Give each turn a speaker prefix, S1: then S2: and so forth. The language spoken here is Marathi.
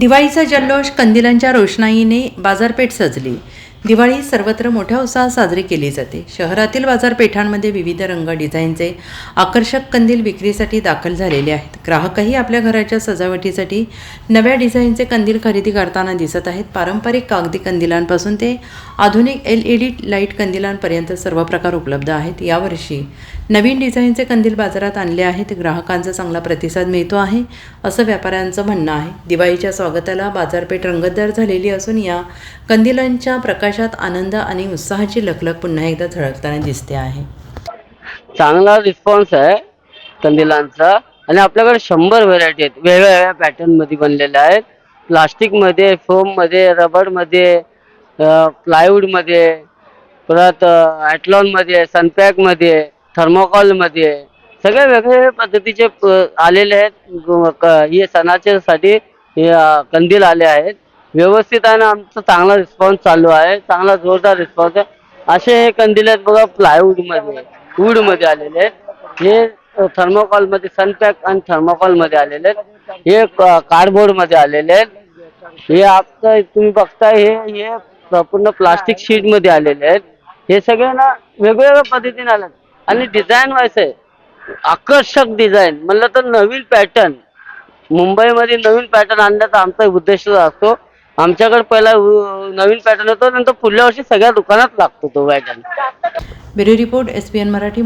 S1: दिवाळीचा जल्लोष कंदिलांच्या रोषणाईने बाजारपेठ सजली. दिवाळी सर्वत्र मोठ्या उत्साहात साजरी केली जाते. शहरातील बाजारपेठांमध्ये विविध रंग डिझाईनचे आकर्षक कंदील विक्रीसाठी दाखल झालेले आहेत. ग्राहकही आपल्या घराच्या सजावटीसाठी नव्या डिझाईनचे कंदील खरेदी करताना दिसत आहेत. पारंपरिक कागदी कंदिलांपासून ते आधुनिक एल ई डी लाइट कंदिलांपर्यंत सर्व प्रकार उपलब्ध आहेत. यावर्षी नवीन डिझाईनचे कंदील बाजारात आणले आहेत. ग्राहकांचा चांगला प्रतिसाद मिळतो आहे असं व्यापाऱ्यांचं म्हणणं आहे. दिवाळीच्या स्वागताला बाजारपेठ रंगतदार झालेली असून या कंदिलांच्या आकाशात आनंद आणि उत्साहाची लखलख पुन्हा एकदा झळकताना दिसते आहे.
S2: चांगला रिस्पॉन्स आहे कंदिलांचा आणि आपल्याकडे शंभर व्हेरायटी आहेत. वेगवेगळ्या पॅटर्नमध्ये बनलेल्या आहेत. प्लास्टिकमध्ये फोममध्ये रबरमध्ये प्लायवूडमध्ये परत ॲटलॉनमध्ये सनपॅकमध्ये थर्मोकॉलमध्ये सगळे वेगवेगळ्या पद्धतीचे आलेले आहेत. हे सणाच्या साठी कंदील आले आहेत. व्यवस्थित आहे ना आमचा चांगला रिस्पॉन्स चालू आहे. चांगला जोरदार रिस्पॉन्स आहे. असे हे कंदील आहेत बघा प्लायवूडमध्ये वूडमध्ये आलेले आहेत. हे थर्मोकॉलमध्ये सनपॅक आणि थर्मोकॉलमध्ये आलेले आहेत. हे कार्डबोर्डमध्ये आलेले आहेत. हे आता तुम्ही बघताय हे हे पूर्ण प्लास्टिक शीटमध्ये आलेले आहेत. हे सगळे ना वेगवेगळ्या पद्धतीने आले आणि डिझाईन वाईस आहे. आकर्षक डिझाईन म्हणलं तर नवीन पॅटर्न मुंबईमध्ये नवीन पॅटर्न आणण्याचा आमचा उद्देश असतो. आमच्याकडे पहिला नवीन पॅटर्न होतो नंतर पुढल्या वर्षी सगळ्या दुकानात लागतो तो pattern.
S1: Bureau report S P N Marathi